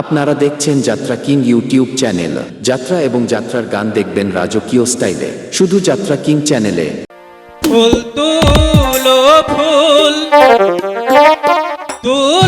আপনারা দেখছেন যাত্রা কিং ইউটিউব চ্যানেল। যাত্রা এবং যাত্রার গান দেখবেন রাজকীয় স্টাইলে। শুধু যাত্রা কিং চ্যানেলে। ফুল তুলো ফুল। তুলো